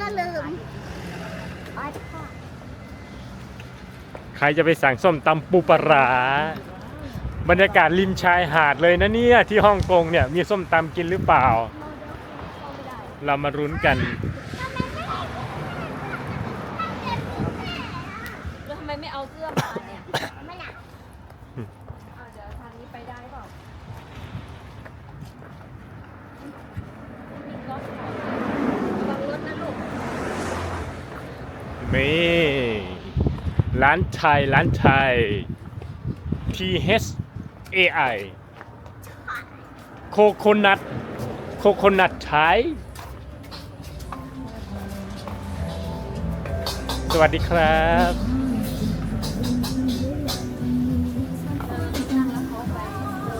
ก็ลืมอ๋อค่ะใครจะไปสั่งส้มตำปูปลาร้าบรรยากาศริมชายหาดเลยนะเนี่ยที่ฮ่องกงเนี่ยมีส้มตำกินหรือเปล่า เรามารุ้นกัน แล้วทำไมไม่เอาเสื้อมาเนี่ย ไม่หนัก เอาเดี๋ยวทางนี้ไปได้เปล่ามีรถค่ะระวังรถนะลูก นี่ร้านไทยร้านไทย T H A I โคโคนัทโคโคนัทไทยสวัสดีครับ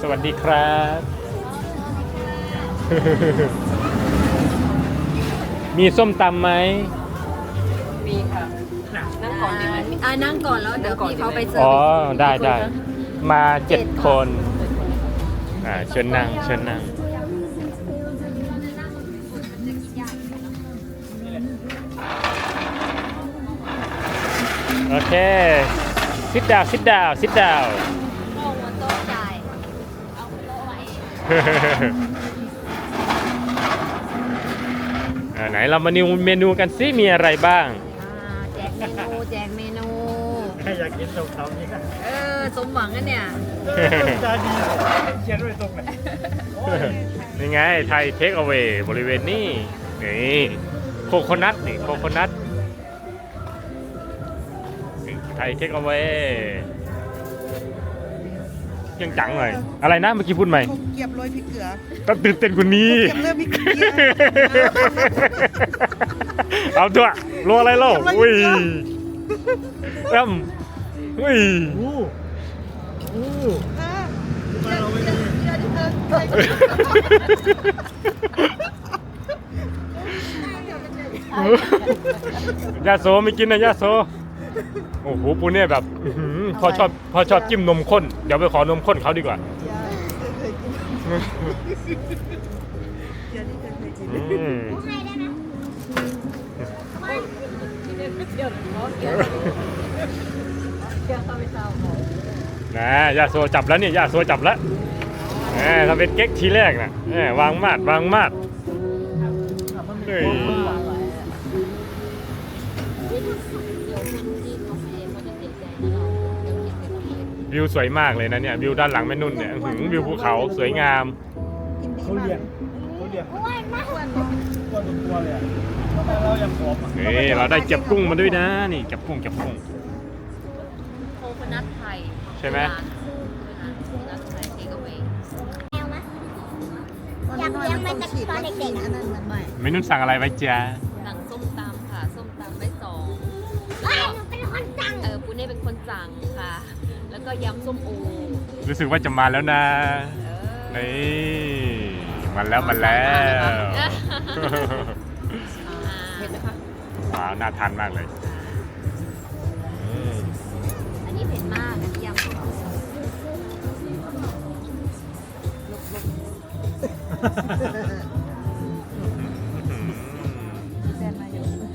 สวัสดีครับ มีส้มตำไหม มีค่ะ นั่งก่อนดีไหมอ่านั่งก่อนแล้วเดี๋ยวพี่เขาไปเสิร์ฟอ๋ออีกทีได้ได้กี่คนคะมาเจ็ดคน อ่าเชิญนั่งเชิญนั่งโอเค sit down sit down sit down โต๊ะหัวโต๊ะจ่ายเอาโต๊ะไว้อ่าไหนเรามานิวเมนูกันซิมีอะไรบ้างอ่าแจกเม นูแจกเมนูอยากกินส้มตำนี่ก็เออ สมหวังนะเนี่ย จานดีเขียนไว้ตรงไหนนี่ไงไทยเทคเอา a y บริเวณนี้นี่โคโคนัทนี่โคโคนัทไทยเทคเอา a y ยังจังเลยอะไรนะเมื่อกี้พูดใหม่เขาเกียบโรยพริกเกลือต้องตื่นเต้นกว่านี้ เก็บเริ่มมีเกลือ เอาตัวโลอะไรโลเก็บไว้อุ้ย เยอะเอ็มอุ้ยอู้อู้อ่ามาเราไม่เกได้ลือที่เธอเคยยาโซไม่กินนะยาโซโอ้โหปูเนี่ยแบบอื้อหือพอชอบพอชอบจิ้มนมข้น เดี๋ยวไปขอนมข้นเขาดีกว่าเคยกินเกลือที่เธอเคยกินอืม เดี๋ยวเนาะเดี๋ยวเดี๋ยวเขาไปเศร้าของนะยาโซจับแล้วนี่ยาโซจับแล้วแหมทำเป็นเก๊กทีแรกนะแหมวางมาดวางมาดเฮ้ยวิวสวยมากเลยนะเนี่ยวิวด้านหลังแม่นุ่นเนี่ยหือวิวภูเขาสวยงามเขาเรียน เขาเรียนอ้วนมากอ้วนตัวตัวตัวเลยอะทำไมเรายังผอมอะนี่เราได้เก็บกุ้งมาด้วยนะนี่เก็บกุ้งเก็บกุ้ง โคโคนัทไทยใช่ไหมโคโคนัทไทยเทคเอาไว้แมวมะวันน้อยมันต้องฉีดวัคซีนอันนั้นเหมือนไม่แม่นุ่นสั่งอะไรไว้จ๊ะหนังส้มตำค่ะ ส้มตำไว้สองอ้าวหนูเป็นคนสั่งเออปูเน่เป็นคนสั่งค่ะ แล้วก็ยำส้มโอรู้สึกว่าจะมาแล้วนะเออนี่ มาแล้วมาแล้วเห็นไหมคะว้าวน่าทานมากเลยอืมอันนี้เผ็ดมากอันนี้ยำส้มโอ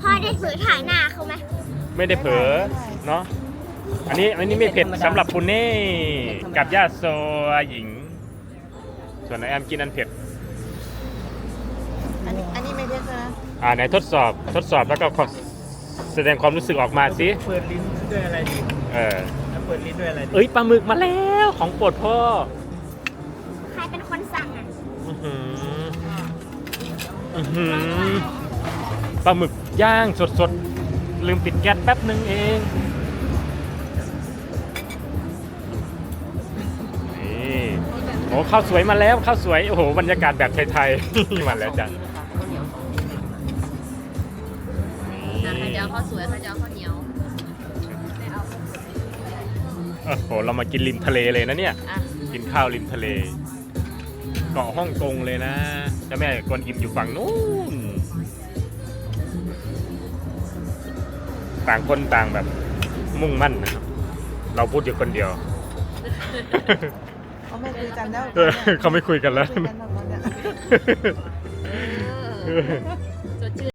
พ่อได้ซื้อถ่ายหน้าเขาไหมไม่ได้เผลอเนาะอันนี้อันนี้ไม่เผ็ดสำหรับปุณนี่กับย่าโซหญิง ส่วนไอแอมกินอันเผ็ดอันนี้อันนี้ไม่ เผ็ดนะอ่าไหนทดสอบทดสอบแล้วก็ขอแสดงความรู้สึกออกมาสิเปิดลิ้นด้วยอะไรดีเออแล้วเปิดลิ้นด้วยอะไรดีเอ้ยปลาหมึกมาแล้วของโปรดพ่อใครเป็นคนสั่งอะอื้อหืออื้อหือปลาหมึกย่างสดๆ ลืมปิดแก๊สแป๊บหนึ่งเองนี่โอ้ข้าวสวยมาแล้วข้าวสวยโอ้โหบรรยากาศแบบไทยๆ มาแล้วจ้ะ ข้าวสวยใครจะเอาข้าวเหนียวไม่เอาโอ้โหเรามากินริมทะเลเลยนะเนี่ย อะกินข้าวริมทะเล เกาะฮ่องกงเลยนะเจ้าแม่กวนอิมอยู่ฝั่งนู้นต่างคนต่างแบบมุ่งมั่นนะครับ เราพูดอยู่คนเดียว เขาไม่คุยกันแล้วเออเขาไม่คุยกันแล้ว คุยกันแล้วตอนเนี้ยเออ